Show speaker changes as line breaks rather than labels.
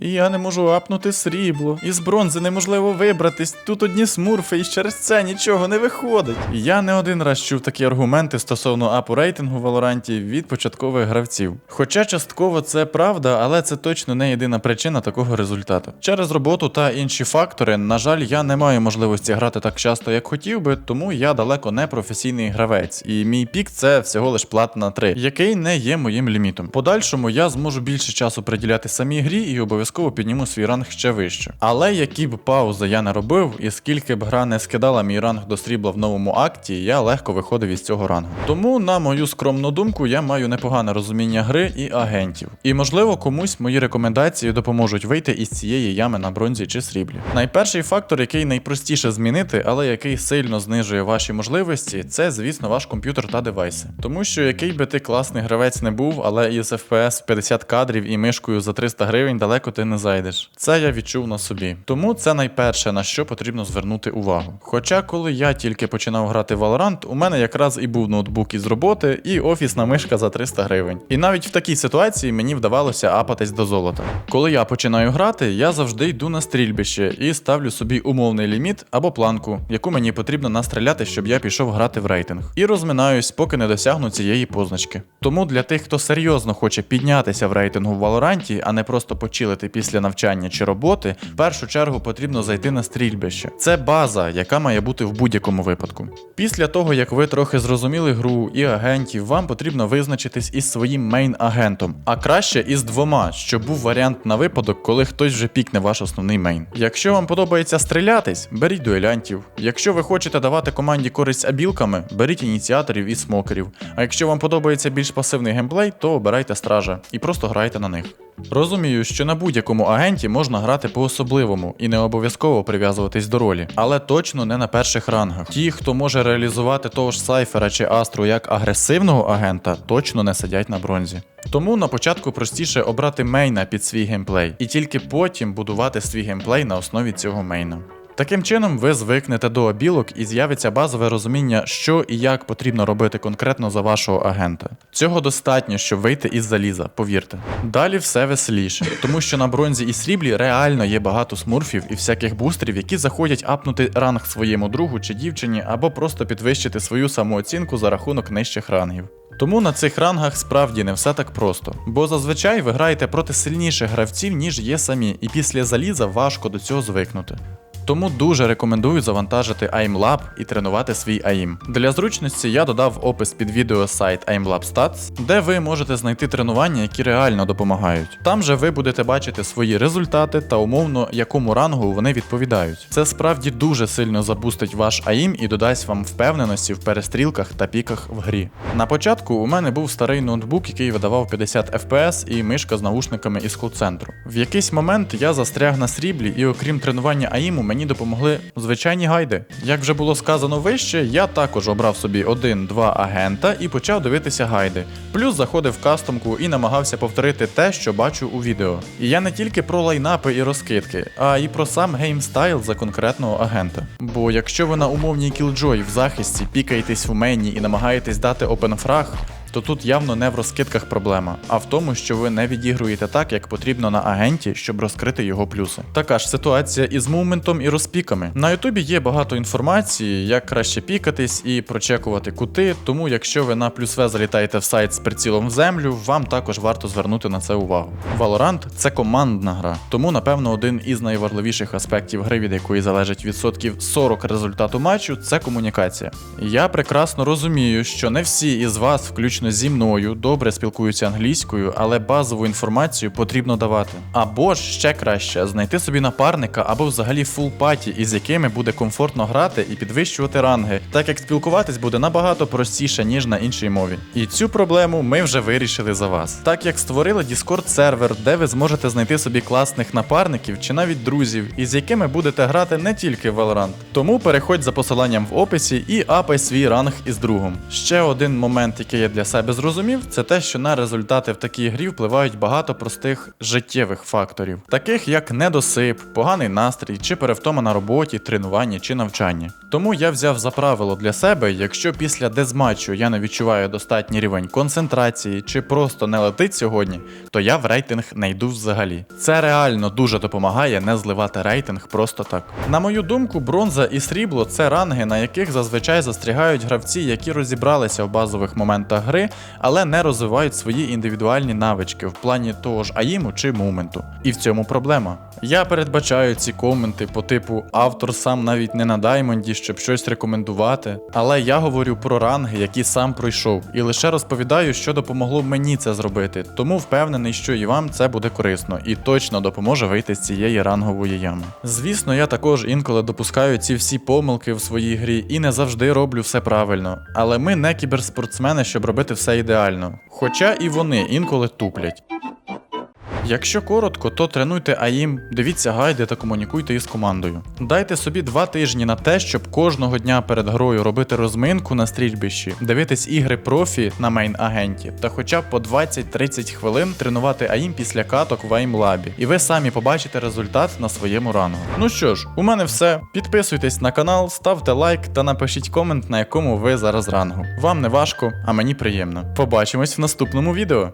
І я не можу апнути срібло. Із бронзи неможливо вибратись. Тут одні смурфи, і через це нічого не виходить. Я не один раз чув такі аргументи стосовно апу рейтингу в Валоранті від початкових гравців. Хоча частково це правда, але це точно не єдина причина такого результату. Через роботу та інші фактори, на жаль, я не маю можливості грати так часто, як хотів би, тому я далеко не професійний гравець. І мій пік це всього лиш платна 3, який не є моїм лімітом. Подальшому я зможу більше часу приділяти самій грі і обов'язково підніму свій ранг ще вище. Але які б паузи я не робив, і скільки б гра не скидала мій ранг до срібла в новому акті, я легко виходив із цього рангу. Тому, на мою скромну думку, я маю непогане розуміння гри і агентів. І можливо комусь мої рекомендації допоможуть вийти із цієї ями на бронзі чи сріблі. Найперший фактор, який найпростіше змінити, але який сильно знижує ваші можливості, це, звісно, ваш комп'ютер та девайси. Тому що який би ти класний гравець не був, але із FPS 50 кадрів і мишкою за 300 гривень далеко ти не зайдеш. Це я відчув на собі. Тому це найперше, на що потрібно звернути увагу. Хоча, коли я тільки починав грати в Valorant, у мене якраз і був ноутбук із роботи, і офісна мишка за 300 гривень. І навіть в такій ситуації мені вдавалося апатись до золота. Коли я починаю грати, я завжди йду на стрільбище і ставлю собі умовний ліміт або планку, яку мені потрібно настріляти, щоб я пішов грати в рейтинг. І розминаюсь, поки не досягну цієї позначки. Тому для тих, хто серйозно хоче піднятися в рейтингу в Валоранті, а не просто почилити після навчання чи роботи, в першу чергу потрібно зайти на стрільбище. Це база, яка має бути в будь-якому випадку. Після того, як ви трохи зрозуміли гру і агентів, вам потрібно визначитись із своїм мейн-агентом, а краще із двома, щоб був варіант на випадок, коли хтось вже пікне ваш основний мейн. Якщо вам подобається стрілятись, беріть дуелянтів. Якщо ви хочете давати команді користь абілками, беріть ініціаторів і смокерів. А якщо вам подобається більш пасивний геймплей, то обирайте стража і просто грайте на них. Розумію, що на будь-якому агенті можна грати по-особливому і не обов'язково прив'язуватись до ролі, але точно не на перших рангах. Ті, хто може реалізувати того ж Сайфера чи Астру як агресивного агента, точно не сидять на бронзі. Тому на початку простіше обрати мейна під свій геймплей, і тільки потім будувати свій геймплей на основі цього мейна. Таким чином, ви звикнете до обілок і з'явиться базове розуміння, що і як потрібно робити конкретно за вашого агента. Цього достатньо, щоб вийти із заліза, повірте. Далі все веселіше, тому що на бронзі і сріблі реально є багато смурфів і всяких бустерів, які заходять апнути ранг своєму другу чи дівчині, або просто підвищити свою самооцінку за рахунок нижчих рангів. Тому на цих рангах справді не все так просто, бо зазвичай ви граєте проти сильніших гравців, ніж є самі, і після заліза важко до цього звикнути. Тому дуже рекомендую завантажити AimLab і тренувати свій AIM. Для зручності я додав опис під відео сайт AimLab Stats, де ви можете знайти тренування, які реально допомагають. Там же ви будете бачити свої результати та умовно якому рангу вони відповідають. Це справді дуже сильно запустить ваш AIM і додасть вам впевненості в перестрілках та піках в грі. На початку у мене був старий ноутбук, який видавав 50 FPS і мишка з наушниками із кол-центру. В якийсь момент я застряг на сріблі, і окрім тренування AIM, мені допомогли звичайні гайди. Як вже було сказано вище, я також обрав собі один-два агента і почав дивитися гайди. Плюс заходив в кастомку і намагався повторити те, що бачу у відео. І я не тільки про лайнапи і розкидки, а і про сам геймстайл за конкретного агента. Бо якщо ви на умовній кілджой в захисті пікаєтесь в мейні і намагаєтесь дати опенфраг, то тут явно не в розкидках проблема, а в тому, що ви не відігруєте так, як потрібно на агенті, щоб розкрити його плюси. Така ж ситуація із мувментом і розпіками. На Ютубі є багато інформації, як краще пікатись і прочекувати кути. Тому, якщо ви на плюс В залітаєте в сайт з прицілом в землю, вам також варто звернути на це увагу. Valorant – це командна гра, тому напевно один із найважливіших аспектів гри, від якої залежить відсотків 40 результату матчу, це комунікація. Я прекрасно розумію, що не всі із вас, включно зі мною, добре спілкуються англійською, але базову інформацію потрібно давати. Або ж ще краще знайти собі напарника або взагалі фул паті, із якими буде комфортно грати і підвищувати ранги, так як спілкуватись буде набагато простіше, ніж на іншій мові. І цю проблему ми вже вирішили за вас. Так як створили Discord сервер, де ви зможете знайти собі класних напарників чи навіть друзів, із якими будете грати не тільки в Valorant. Тому переходь за посиланням в описі і апай свій ранг із другом. Ще один момент, який я для себе зрозумів, це те, що на результати в такій грі впливають багато простих життєвих факторів, таких як недосип, поганий настрій чи перевтома на роботі, тренуванні чи навчанні. Тому я взяв за правило для себе, якщо після дезматчу я не відчуваю достатній рівень концентрації чи просто не летить сьогодні, то я в рейтинг не йду взагалі. Це реально дуже допомагає не зливати рейтинг просто так. На мою думку, бронза і срібло це ранги, на яких зазвичай застрягають гравці, які розібралися в базових моментах але не розвивають свої індивідуальні навички в плані того ж аїму чи мументу. І в цьому проблема. Я передбачаю ці коменти по типу автор сам навіть не на даймонді, щоб щось рекомендувати. Але я говорю про ранги, які сам пройшов, і лише розповідаю, що допомогло мені це зробити. Тому впевнений, що і вам це буде корисно і точно допоможе вийти з цієї рангової ями. Звісно, я також інколи допускаю ці всі помилки в своїй грі і не завжди роблю все правильно. Але ми не кіберспортсмени, щоб робити все ідеально. Хоча і вони інколи туплять. Якщо коротко, то тренуйте АІМ, дивіться гайди та комунікуйте із командою. Дайте собі два тижні на те, щоб кожного дня перед грою робити розминку на стрільбищі, дивитись ігри профі на мейн-агенті та хоча б по 20-30 хвилин тренувати АІМ після каток в АІМ-лабі. І ви самі побачите результат на своєму рангу. Ну що ж, у мене все. Підписуйтесь на канал, ставте лайк та напишіть комент, на якому ви зараз рангу. Вам не важко, а мені приємно. Побачимось в наступному відео.